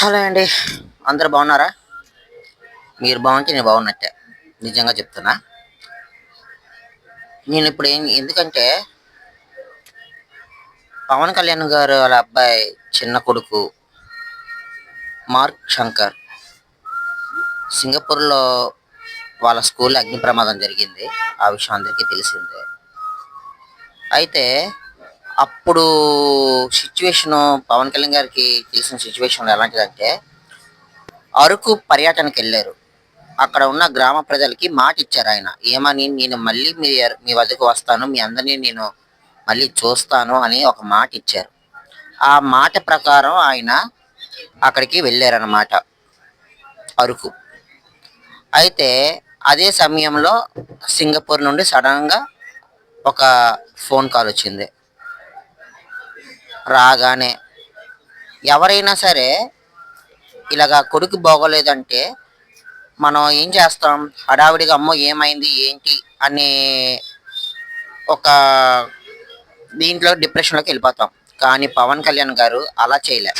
Hello అండి. అందరు బాగున్నారా? మీరు బాగుంటే నేను బాగున్నట్టే. నిజంగా చెప్తున్నా. నేను ఇప్పుడు ఏం ఎందుకంటే పవన్ కళ్యాణ్ గారు వాళ్ళ అబ్బాయి చిన్న కొడుకు మార్క్ శంకర్ సింగపూర్లో వాళ్ళ స్కూల్లో అగ్ని ప్రమాదం జరిగింది. ఆ విషయం అందరికీ తెలిసిందే. అయితే అప్పుడు సిచ్యువేషను పవన్ కళ్యాణ్ గారికి తెలిసిన సిచ్యువేషన్ ఎలాంటిదంటే అరకు పర్యటనకి వెళ్ళారు. అక్కడ ఉన్న గ్రామ ప్రజలకి మాట ఇచ్చారు ఆయన. ఏమని? నేను మళ్ళీ మీ మీ వద్దకు వస్తాను. మీ అందరినీ నేను మళ్ళీ చూస్తాను అని ఒక మాట ఇచ్చారు. ఆ మాట ప్రకారం ఆయన అక్కడికి వెళ్ళారన్నమాట అరకు. అయితే అదే సమయంలో సింగపూర్ నుండి సడన్గా ఒక ఫోన్ కాల్ వచ్చింది. రాగానే ఎవరైనా సరే ఇలాగా కొడుకు బాగోలేదంటే మనం ఏం చేస్తాం? హడావిడిగా అమ్మో ఏమైంది? ఏంటి? అనే ఒక దీంట్లో డిప్రెషన్లోకి వెళ్ళిపోతాం. కానీ పవన్ కళ్యాణ్ గారు అలా చేయలే.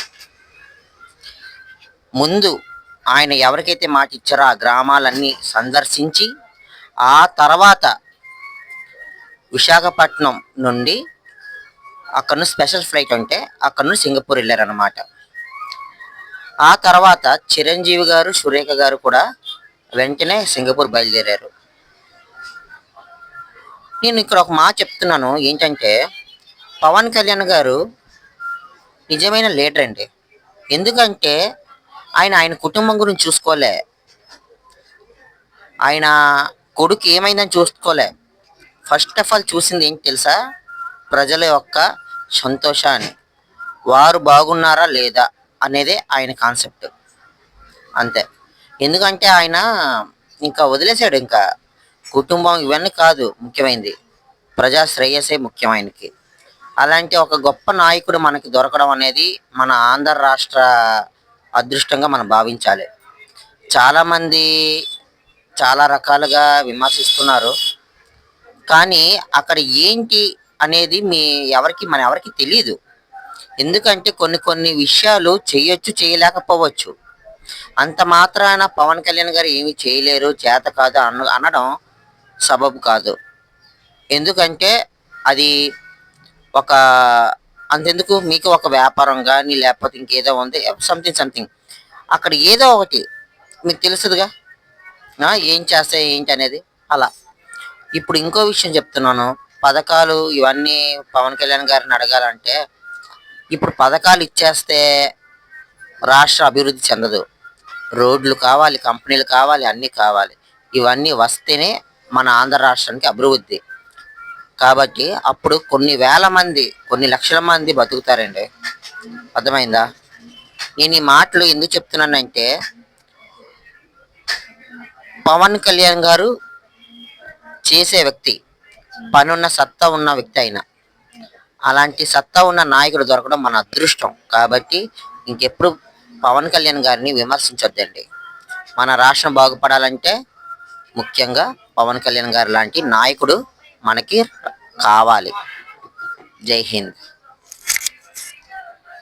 ముందు ఆయన ఎవరికైతే మాట ఇచ్చారో ఆ గ్రామాలన్నీ సందర్శించి ఆ తర్వాత విశాఖపట్నం నుండి అక్కడ నుంచి స్పెషల్ ఫ్లైట్ ఉంటే అక్కడ నుంచి సింగపూర్ వెళ్ళారనమాట ఆ తర్వాత చిరంజీవి గారు సురేఖ గారు కూడా వెంటనే సింగపూర్ బయలుదేరారు. నేను ఇక్కడ ఒక మా చెప్తున్నాను ఏంటంటే పవన్ కళ్యాణ్ గారు నిజమైన లీడర్ అండి. ఎందుకంటే ఆయన ఆయన కుటుంబం గురించి చూసుకోలే. ఆయన కొడుకు ఏమైందని చూసుకోలే. ఫస్ట్ ఆఫ్ ఆల్ చూసింది ఏంటి తెలుసా? ప్రజల యొక్క సంతోషాన్ని వారు బాగున్నారా లేదా అనేదే ఆయన కాన్సెప్ట్. అంతే. ఎందుకంటే ఆయన ఇంకా వదిలేశాడు ఇంకా. కుటుంబం ఇవన్నీ కాదు ముఖ్యమైనది ప్రజా శ్రేయసే ముఖ్యమైనకి అలాంటి ఒక గొప్ప నాయకుడు మనకి దొరకడం అనేది మన ఆంధ్ర రాష్ట్ర అదృష్టంగా మనం భావించాలి. చాలామంది చాలా రకాలుగా విమర్శిస్తున్నారు. కానీ అక్కడ ఏంటి అనేది మీ ఎవరికి మన ఎవరికి తెలియదు ఎందుకంటే కొన్ని కొన్ని విషయాలు చేయొచ్చు చేయలేకపోవచ్చు. అంత మాత్రాన పవన్ కళ్యాణ్ గారు ఏమి చేయలేరు చేత కాదు అన్న అనడం సబబు కాదు. ఎందుకంటే అది ఒక అంతెందుకు మీకు ఒక వ్యాపారం కానీ లేకపోతే ఇంకేదో ఉంది సంథింగ్ సంథింగ్ అక్కడ ఏదో ఒకటి మీకు తెలుసుదిగా? ఏం చేస్తే ఏంటి అనేది? అలా. ఇప్పుడు ఇంకో విషయం చెప్తున్నాను. పథకాలు ఇవన్నీ పవన్ కళ్యాణ్ గారిని అడగాలంటే ఇప్పుడు పథకాలు ఇచ్చేస్తే రాష్ట్ర అభివృద్ధి చెందదు. రోడ్లు కావాలి కంపెనీలు కావాలి అన్నీ కావాలి. ఇవన్నీ వస్తేనే మన ఆంధ్ర రాష్ట్రానికి అభివృద్ధి. కాబట్టి అప్పుడు కొన్ని వేల మంది కొన్ని లక్షల మంది బతుకుతారండి. అర్థమైందా? నేను ఈ మాటలు ఎందుకు చెప్తున్నానంటే పవన్ కళ్యాణ్ గారు చేసే వ్యక్తి పనున్న సత్తా ఉన్న వ్యక్తి అయిన. అలాంటి సత్తా ఉన్న నాయకుడు దొరకడం మన అదృష్టం. కాబట్టి ఇంకెప్పుడు పవన్ కళ్యాణ్ గారిని విమర్శించొద్దండి. మన రాష్ట్రం బాగుపడాలంటే ముఖ్యంగా పవన్ కళ్యాణ్ గారు లాంటి నాయకుడు మనకి కావాలి. జై హింద్.